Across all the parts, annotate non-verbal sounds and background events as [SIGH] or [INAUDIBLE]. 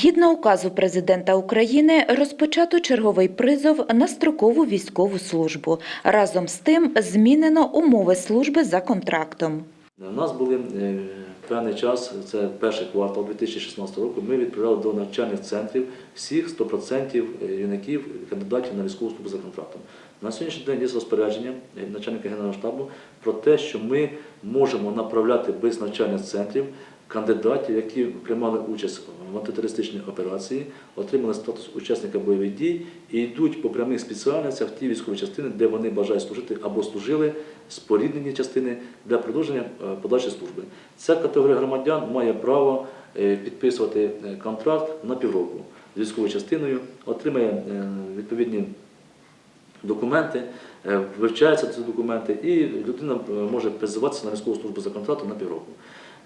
Згідно указу президента України, розпочато черговий призов на строкову військову службу. Разом з тим змінено умови служби за контрактом. У нас були е, певний час, це перший квартал 2016 року, ми відправляли до навчальних центрів всіх 100% юнаків, кандидатів на військову службу за контрактом. На сьогоднішній день є розпорядження е, начальника Генерального штабу про те, що ми можемо направляти без навчальних центрів кандидатів, які приймали участь в антитерористичній операції, отримали статус учасника бойових дій і йдуть по прямих спеціальностях в ті військові частини, де вони бажають служити або служили споріднені частини для продовження е, подальшої служби. Ця категорія громадян має право е, підписувати е, контракт на півроку з військовою частиною, отримає відповідні документи, вивчаються ці документи, і людина може призиватися на військову службу за контрактом на півроку.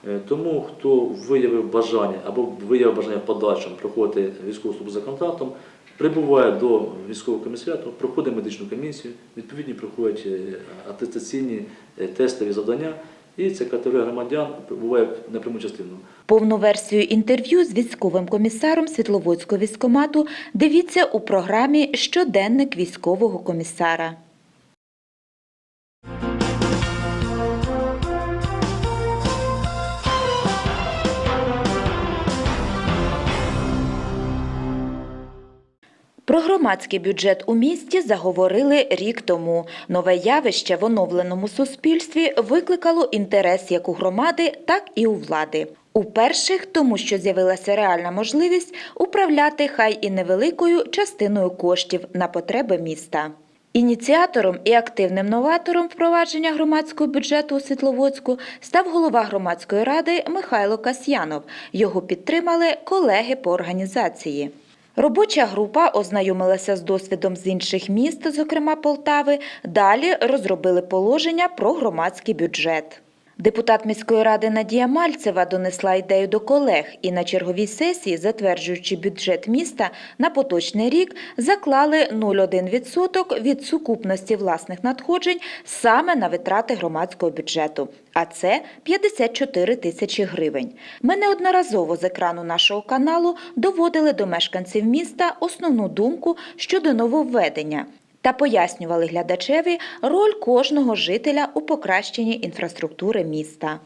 Е, Тому, хто виявив бажання або виявив бажання в подальшому проходити військову службу за контрактом, прибуває до військового комісаріату, проходить медичну комісію, відповідні проходять е, атестаційні е, тестові завдання, і ця категорія громадян прибуває на пряму частину. Повну версію інтерв'ю з військовим комісаром Світловодського військомату дивіться у програмі Щоденник військового комісара. Про громадський бюджет у місті заговорили рік тому. Нове явище в оновленому суспільстві викликало інтерес як у громади, так і у влади. У перших, тому що з'явилася реальна можливість управляти хай і невеликою частиною коштів на потреби міста. Ініціатором і активним новатором впровадження громадського бюджету у Світловодську став голова громадської ради Михайло Касьянов. Його підтримали колеги по організації. Робоча група ознайомилася з досвідом з інших міст, зокрема Полтави. Далі розробили положення про громадський бюджет. Депутат міської ради Надія Мальцева донесла ідею до колег і на черговій сесії, затверджуючи бюджет міста на поточний рік, заклали 0,1% від сукупності власних надходжень саме на витрати громадського бюджету. А це 54 тисячі гривень. Ми неодноразово з екрану нашого каналу доводили до мешканців міста основну думку щодо нововведення та пояснювали глядачеві роль кожного жителя у покращенні інфраструктури міста.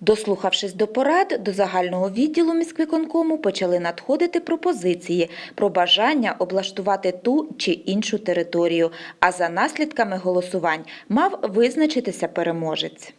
Дослухавшись до порад, до загального відділу міськвиконкому почали надходити пропозиції про бажання облаштувати ту чи іншу територію, а за наслідками голосувань мав визначитися переможець.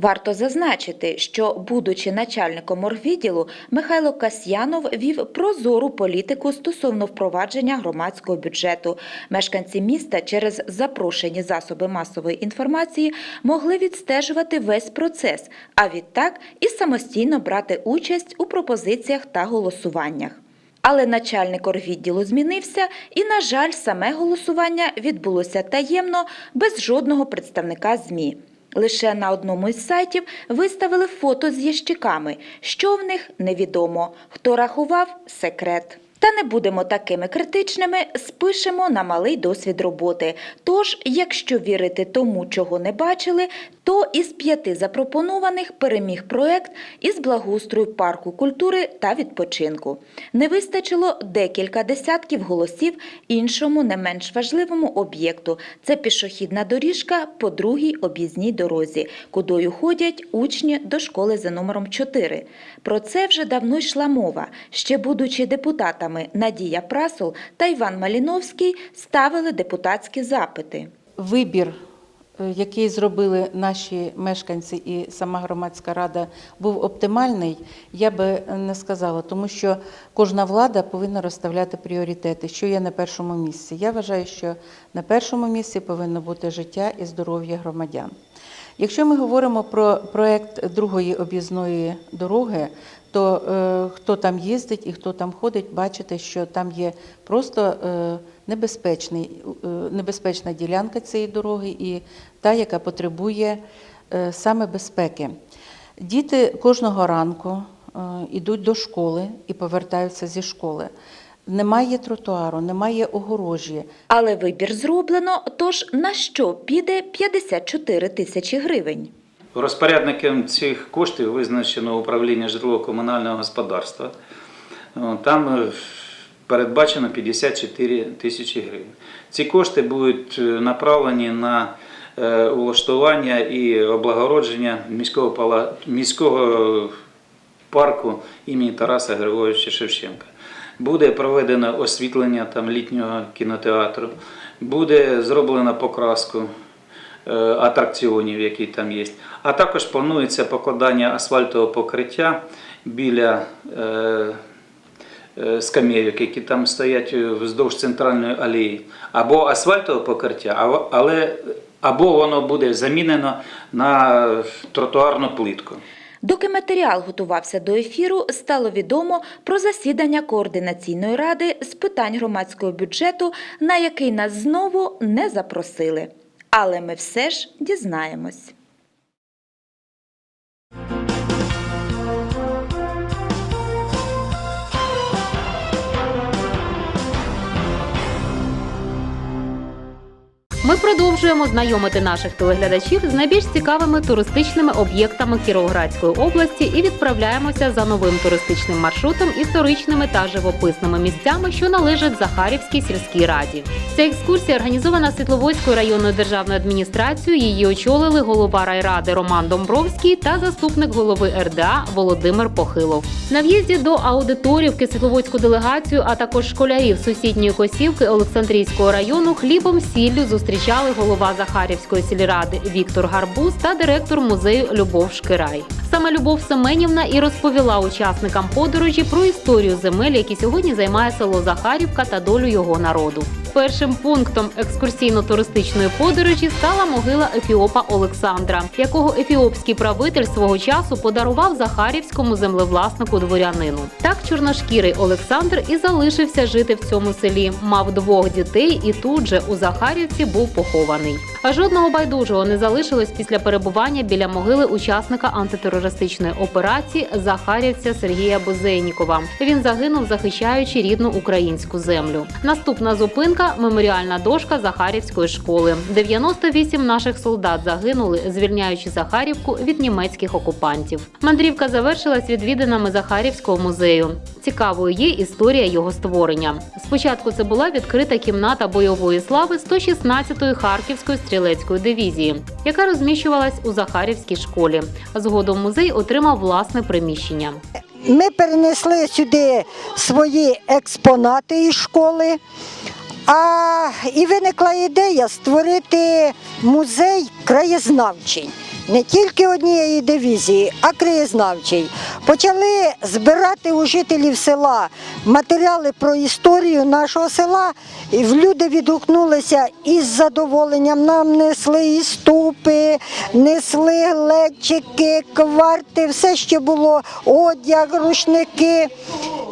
Варто зазначити, що, будучи начальником оргвідділу, Михайло Касьянов вів прозору політику стосовно впровадження громадського бюджету. Мешканці міста через запрошені засоби масової інформації могли відстежувати весь процес, а відтак і самостійно брати участь у пропозиціях та голосуваннях. Але начальник оргвідділу змінився, і, на жаль, саме голосування відбулося таємно, без жодного представника ЗМІ. Лише на одному із сайтів виставили фото з ящиками. Що в них невідомо. Хто рахував секрет. Та не будемо такими критичними, спишемо на малий досвід роботи. Тож, якщо вірити тому, чого не бачили, то із п'яти запропонованих переміг проект із благоустрою парку культури та відпочинку. Не вистачило декілька десятків голосів іншому не менш важливому об'єкту. Це пішохідна доріжка по другій об'їзній дорозі, кудою ходять учні до школи за номером 4. Про це вже давно йшла мова. Ще будучи депутатами Надія Прасол та Іван Маліновський ставили депутатські запити. Вибір, який зробили наші мешканці і сама громадська рада, був оптимальний, я би не сказала, тому що кожна влада повинна розставляти пріоритети, що є на першому місці. Я вважаю, що на першому місці повинно бути життя і здоров'я громадян. Якщо ми говоримо про проект другої об'їзної дороги, то е, хто там їздить і хто там ходить, бачите, що там є просто е, небезпечний, е, небезпечна ділянка цієї дороги і та, яка потребує е, саме безпеки. Діти кожного ранку е, йдуть до школи і повертаються зі школи. Немає тротуару, немає огорожі. Але вибір зроблено, тож на що піде 54 тисячі гривень? Розпорядником цих коштів визначено управління житлово-комунального господарства. Там передбачено 54 тисячі гривень. Ці кошти будуть е, направлені на е, улаштування і облагородження міського, міського парку імені Тараса Григоровича Шевченка. Буде проведено освітлення там літнього кінотеатру, буде зроблена покраску е, атракціонів, які там є. А також планується покладання асфальтового покриття біля е, е, скамейок, які там стоять е, вздовж центральної алеї, або асфальтове покриття, але або воно буде замінено на тротуарну плитку. Доки матеріал готувався до ефіру, стало відомо про засідання координаційної ради з питань громадського бюджету, на який нас знову не запросили. Але ми все ж дізнаємось. Ми продовжуємо знайомити наших телеглядачів з найбільш цікавими туристичними об'єктами Кіровоградської області і відправляємося за новим туристичним маршрутом історичними та живописними місцями, що належать Захарівській сільській раді. Ця екскурсія організована Світловодською районною державною адміністрацією. Її очолили голова райради Роман Домбровський та заступник голови РДА Володимир Похилов. На в'їзді до аудиторівки світловодську делегацію, а також школярів сусідньої Косівки Олександрійського району хлібом сіллю зустрічали голова Захарівської сільради Віктор Гарбуз та директор музею Любов Шкирай. Саме Любов Семенівна і розповіла учасникам подорожі про історію земель, які сьогодні займає село Захарівка та долю його народу. Першим пунктом екскурсійно-туристичної подорожі стала могила Ефіопа Олександра, якого ефіопський правитель свого часу подарував Захарівському землевласнику дворянину. Так чорношкірий Олександр і залишився жити в цьому селі. Мав двох дітей і тут же у Захарівці був похований. А жодного байдужого не залишилось після перебування біля могили учасника антитерористичної операції Захарівця Сергія Бозейнікова. Він загинув, захищаючи рідну українську землю. Наступна зупинка меморіальна дошка Захарівської школи. 98 наших солдат загинули, звільняючи Захарівку від німецьких окупантів. Мандрівка завершилась відвідинами Захарівського музею. Цікавою є історія його створення. Спочатку це була відкрита кімната бойової слави 116-ї Харківської стрілецької дивізії, яка розміщувалась у Захарівській школі. Згодом музей отримав власне приміщення. Ми перенесли сюди свої експонати із школи. А і виникла ідея створити музей краєзнавчий. Не тільки однієї дивізії, а краєзнавчий. Почали збирати у жителів села матеріали про історію нашого села. І люди відгукнулися із задоволенням. Нам несли і ступи, несли глечики, кварти, все, що було, одяг, рушники.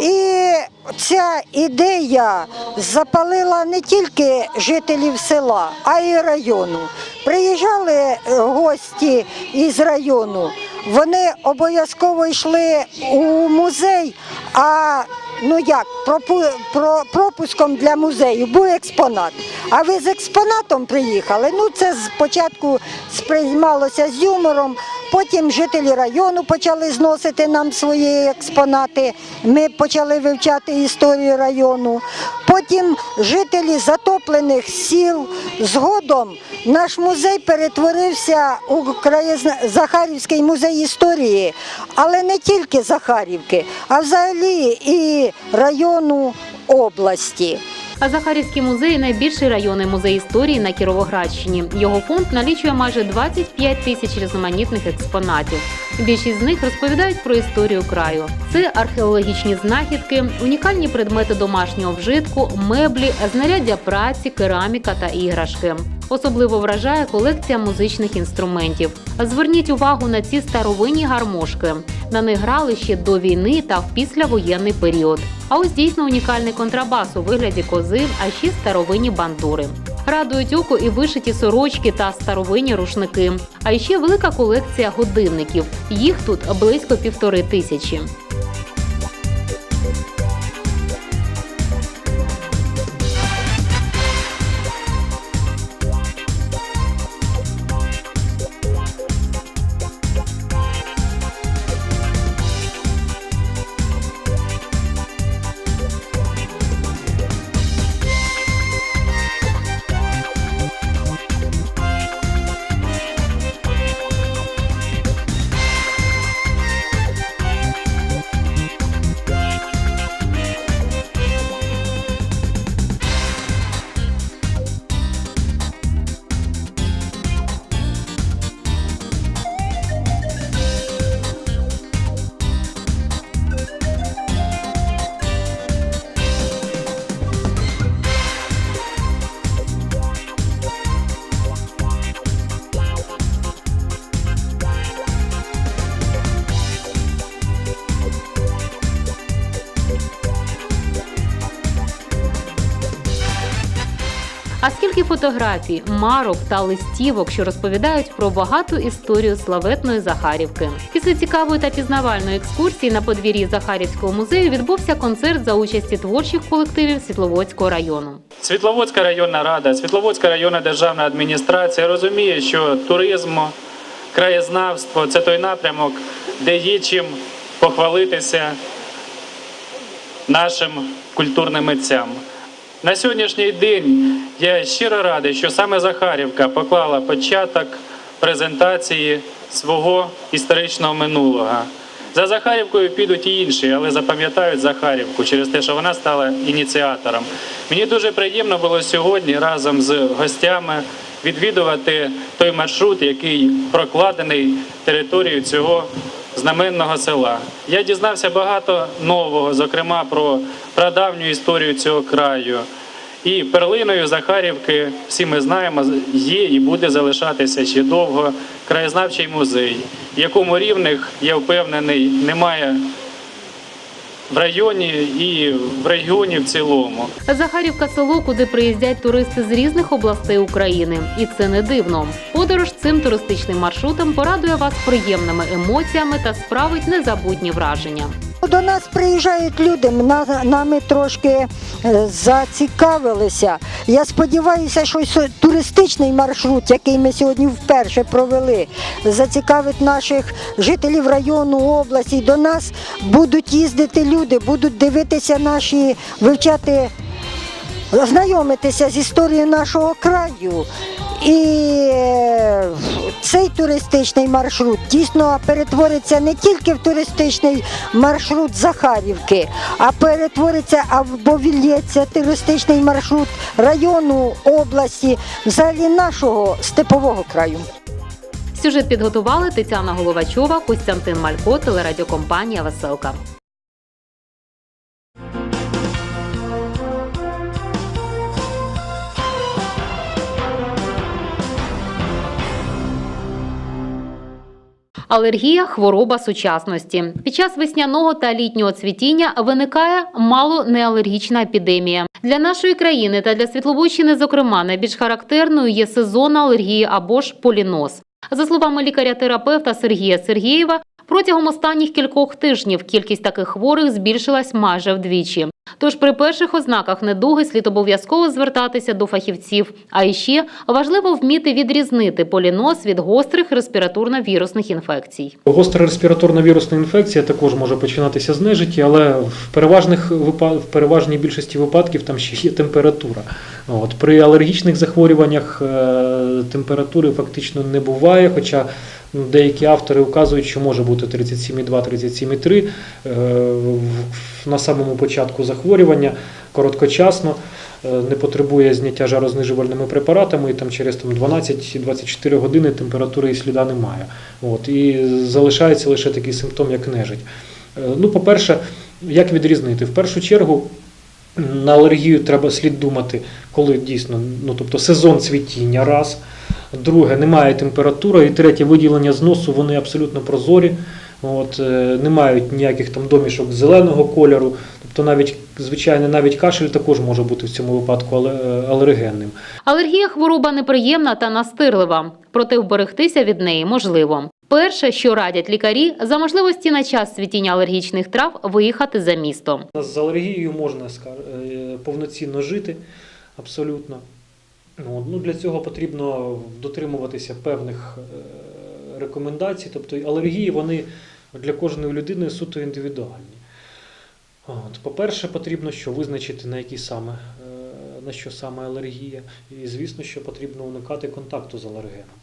І ця ідея запалила не тільки жителів села, а й району. Приїжджали е, гості із району, вони обов'язково йшли у музей, а ну як, про, пропуском для музею був експонат. А ви з експонатом приїхали. Ну, це спочатку сприймалося з юмором, потім жителі району почали зносити нам свої експонати. Ми почали вивчати історію району. Потім жителі затоплених сіл. Згодом наш музей перетворився у краєзна- Захарівський музей історії, але не тільки Захарівки, а взагалі і району області. А Захарівський музей найбільший районний музей історії на Кіровоградщині. Його фонд налічує майже 25 тисяч різноманітних експонатів. Більшість з них розповідають про історію краю. Це археологічні знахідки, унікальні предмети домашнього вжитку, меблі, знаряддя праці, кераміка та іграшки. Особливо вражає колекція музичних інструментів. Зверніть увагу на ці старовинні гармошки. На них грали ще до війни та в післявоєнний період. А ось дійсно унікальний контрабас у вигляді кози, а ще старовинні бандури. Радують око і вишиті сорочки та старовинні рушники. А ще велика колекція годинників. Їх тут близько півтори тисячі. А скільки фотографій, марок та листівок, що розповідають про багату історію славетної Захарівки. Після цікавої та пізнавальної екскурсії на подвір'ї Захарівського музею відбувся концерт за участі творчих колективів Світловодського району. Світловодська районна рада, Світловодська районна державна адміністрація розуміє, що туризм, краєзнавство це той напрямок, де є чим похвалитися нашим культурним митцям. На сьогоднішній день я щиро радий, що саме Захарівка поклала початок презентації свого історичного минулого. За Захарівкою підуть і інші, але запам'ятають Захарівку через те, що вона стала ініціатором. Мені дуже приємно було сьогодні разом з гостями відвідувати той маршрут, який прокладений територією цього знаменного села. Я дізнався багато нового, зокрема про прадавню історію цього краю. І перлиною Захарівки, всі ми знаємо, є і буде залишатися ще довго краєзнавчий музей, якому рівних, я впевнений, немає в районі і в регіоні в цілому. Захарівка село, куди приїздять туристи з різних областей України, і це не дивно. Подорож цим туристичним маршрутом порадує вас приємними емоціями та справить незабутні враження. До нас приїжджають люди, на- нами трошки е, зацікавилися. Я сподіваюся, що туристичний маршрут, який ми сьогодні вперше провели, зацікавить наших жителів району, області. До нас будуть їздити люди, будуть дивитися наші, вивчати, знайомитися з історією нашого краю. І цей туристичний маршрут дійсно перетвориться не тільки в туристичний маршрут Захарівки, а перетвориться або вільється туристичний маршрут району, області, взагалі нашого степового краю. Сюжет підготували Тетяна Головачова, Костянтин Малько, телерадіокомпанія Веселка. Алергія хвороба сучасності. Під час весняного та літнього цвітіння виникає мало неалергічна епідемія. Для нашої країни та для Світловодщини, зокрема, найбільш характерною є сезонна алергія або ж поліноз. За словами лікаря-терапевта Сергія Сергієва, протягом останніх кількох тижнів кількість таких хворих збільшилась майже вдвічі. Тож при перших ознаках недуги слід обов'язково звертатися до фахівців. А іще важливо вміти відрізнити поліноз від гострих респіраторно-вірусних інфекцій. Гостра респіраторна вірусна інфекція також може починатися з нежиті, але в переважних в переважній більшості випадків там ще є температура. От при алергічних захворюваннях е, температури фактично не буває, хоча деякі автори вказують, що може бути 37,2, 37,3 е, на самому початку захворювання короткочасно. е, Не потребує зняття жарознижувальними препаратами, і там через там 12-24 години температури і сліда немає. От, і залишається лише такий симптом, як нежить. Е, Ну, по-перше, як відрізнити? В першу чергу на алергію треба слід думати, коли дійсно, ну тобто сезон цвітіння раз. Друге, немає температури. І третє, виділення з носу, вони абсолютно прозорі. От, е, не мають ніяких там домішок зеленого кольору. Тобто навіть, звичайно, навіть кашель також може бути в цьому випадку е, алергенним. Алергія хвороба неприємна та настирлива, проте вберегтися від неї можливо. Перше, що радять лікарі, за можливості на час цвітіння алергічних трав виїхати за місто. З алергією можна е, повноцінно жити абсолютно. Ну, Ну, для цього потрібно дотримуватися певних е, рекомендацій. Тобто алергії вони для кожної людини суто індивідуальні. От, по-перше, потрібно що визначити на які саме, е, на що саме алергія. І звісно, що потрібно уникати контакту з алергеном.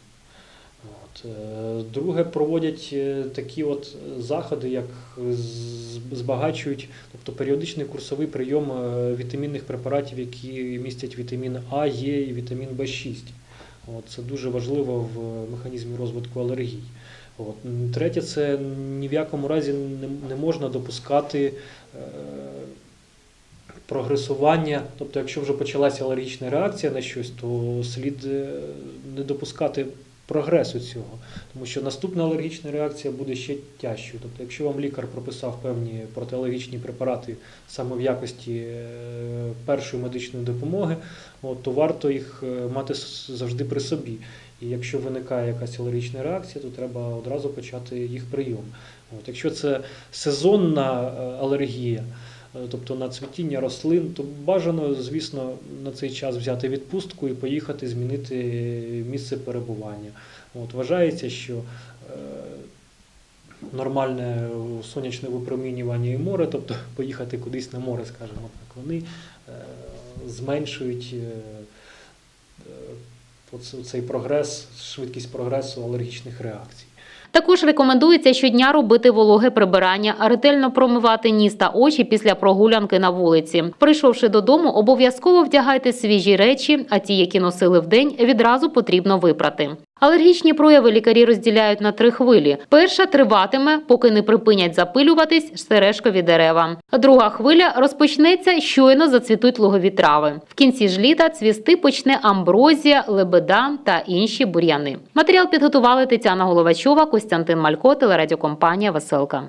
От. е, Друге, проводять е, такі от заходи, як збагачують, тобто періодичний курсовий прийом е, вітамінних препаратів, які містять вітамін А, Е і вітамін В6. От, це дуже важливо в механізмі розвитку алергій. От. Третє, це ні в якому разі не, можна допускати е, прогресування. Тобто, якщо вже почалася алергічна реакція на щось, то слід е, не допускати прогресу цього. Тому що наступна алергічна реакція буде ще тяжчою. Тобто, якщо вам лікар прописав певні протиалергічні препарати саме в якості е, першої медичної допомоги, от, то варто їх е, мати завжди при собі. І якщо виникає якась алергічна реакція, то треба одразу почати їх прийом. От, якщо це сезонна е, алергія, тобто на цвітіння рослин, то бажано, звісно, на цей час взяти відпустку і поїхати змінити місце перебування. От, вважається, що е, нормальне сонячне випромінювання і море, тобто [LAUGHS] поїхати кудись на море, скажімо так, вони е, зменшують е, е, цей прогрес, швидкість прогресу алергічних реакцій. Також рекомендується щодня робити вологе прибирання, ретельно промивати ніс та очі після прогулянки на вулиці. Прийшовши додому, обов'язково вдягайте свіжі речі, а ті, які носили вдень, відразу потрібно випрати. Алергічні прояви лікарі розділяють на три хвилі. Перша триватиме, поки не припинять запилюватись сережкові дерева. Друга хвиля розпочнеться щойно зацвітуть лугові трави. В кінці ж літа цвісти почне амброзія, лебеда та інші бур'яни. Матеріал підготували Тетяна Головачова, Костянтин Малько, телерадіокомпанія Веселка.